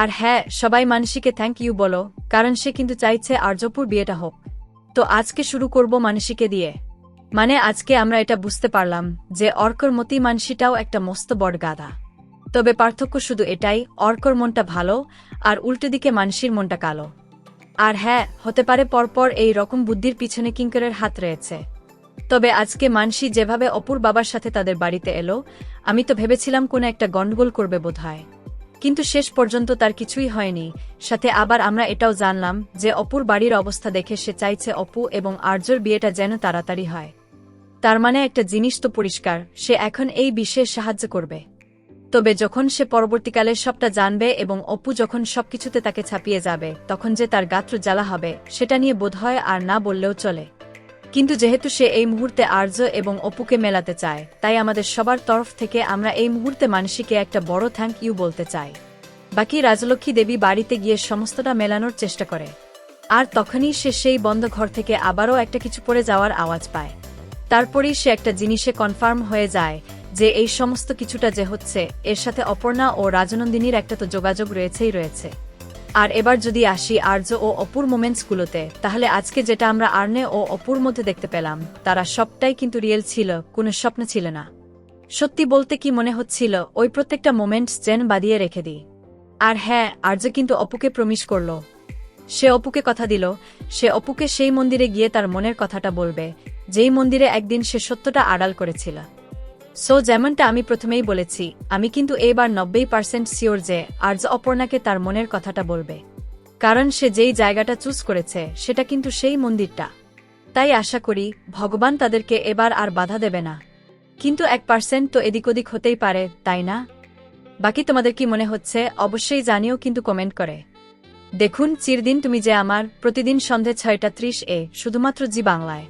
আর হ্যাঁ সবাই মানসীকে thank you বলো, কারণ সে কিন্তু চাইছে আর্যপুর বিয়েটা হোক। তো আজকে শুরু করব মানসীকে দিয়ে। মানে আজকে আমরা এটা বুঝতে পারলাম যে অর্কর মতি মানসীটাও একটা মস্ত বড় গাধা। তবে পার্থক্য শুধু এটাই, অর্কর মনটা ভালো আর উল্টো দিকে মানসীর মনটা কালো। আর হ্যাঁ হতে পারে পরপর এই রকম বুদ্ধির পিছনে কিঙ্করের হাত রয়েছে। তবে আজকে মানসী যেভাবে অপুর বাবার সাথে তাদের বাড়িতে এলো, আমি তো ভেবেছিলাম কোনো একটা গন্ডগোল করবে বোধহয়। কিন্তু শেষ পর্যন্ত তার কিছুই হয়নি। সাথে আবার আমরা এটাও জানলাম যে অপুর বাড়ির অবস্থা দেখে সে চাইছে অপু এবং আর্যর বিয়েটা যেন তাড়াতাড়ি হয়। তার মানে একটা জিনিস তো পরিষ্কার, সে এখন এই বিষয়ে সাহায্য করবে। তবে যখন সে পরবর্তীকালে সবটা জানবে এবং অপু যখন সবকিছুতে তাকে ছাপিয়ে যাবে, তখন যে তার গাত্র জ্বালা হবে, সেটা নিয়ে বোধহয় আর না বললেও চলে। কিন্তু যেহেতু সে এই মুহূর্তে আর্য এবং অপুকে মেলাতে চায়, তাই আমাদের সবার তরফ থেকে আমরা এই মুহূর্তে মানসীকে একটা বড় থ্যাংক ইউ বলতে চাই। বাকি রাজলক্ষ্মী দেবী বাড়িতে গিয়ে সমস্তটা মেলানোর চেষ্টা করে। আর তখনই সে সেই বন্ধ ঘর থেকে আবারও একটা কিছু পড়ে যাওয়ার আওয়াজ পায়। তারপরেই সে একটা জিনিসে কনফার্ম হয়ে যায় যে এই সমস্ত কিছুটা যে হচ্ছে, এর সাথে অপর্ণা ও রাজনন্দিনীর একটা তো যোগাযোগ রয়েছেই রয়েছে। আর এবার যদি আসি আর্য ও অপুর মোমেন্টসগুলোতে, তাহলে আজকে যেটা আমরা আর্নে ও অপুর মধ্যে দেখতে পেলাম, তারা সবটাই কিন্তু রিয়েল ছিল, কোনো স্বপ্ন ছিল না। সত্যি বলতে কি মনে হচ্ছিল, ওই প্রত্যেকটা মোমেন্টস জেন বাদিয়ে রেখে দিই। আর হ্যাঁ আর্য কিন্তু অপুকে প্রমিশ করল। সে অপুকে কথা দিল, সে অপুকে সেই মন্দিরে গিয়ে তার মনের কথাটা বলবে, যেই মন্দিরে একদিন সে সত্যটা আড়াল করেছিল। সো যেমনটা আমি প্রথমেই বলেছি, আমি কিন্তু এবার নব্বই পার্সেন্ট শিওর যে আর্য অপর্ণাকে তার মনের কথাটা বলবে। কারণ সে যেই জায়গাটা চুজ করেছে, সেটা কিন্তু সেই মন্দিরটা। তাই আশা করি, ভগবান তাদেরকে এবার আর বাধা দেবে না। কিন্তু এক পার্সেন্ট তো এদিক ওদিক হতেই পারে, তাই না? বাকি তোমাদের কি মনে হচ্ছে, অবশ্যই জানিও কিন্তু কমেন্ট করে। দেখুন, চিরদিন তুমি যে আমার, প্রতিদিন সন্ধে ছয়টা ত্রিশ এ, শুধুমাত্র জি বাংলায়।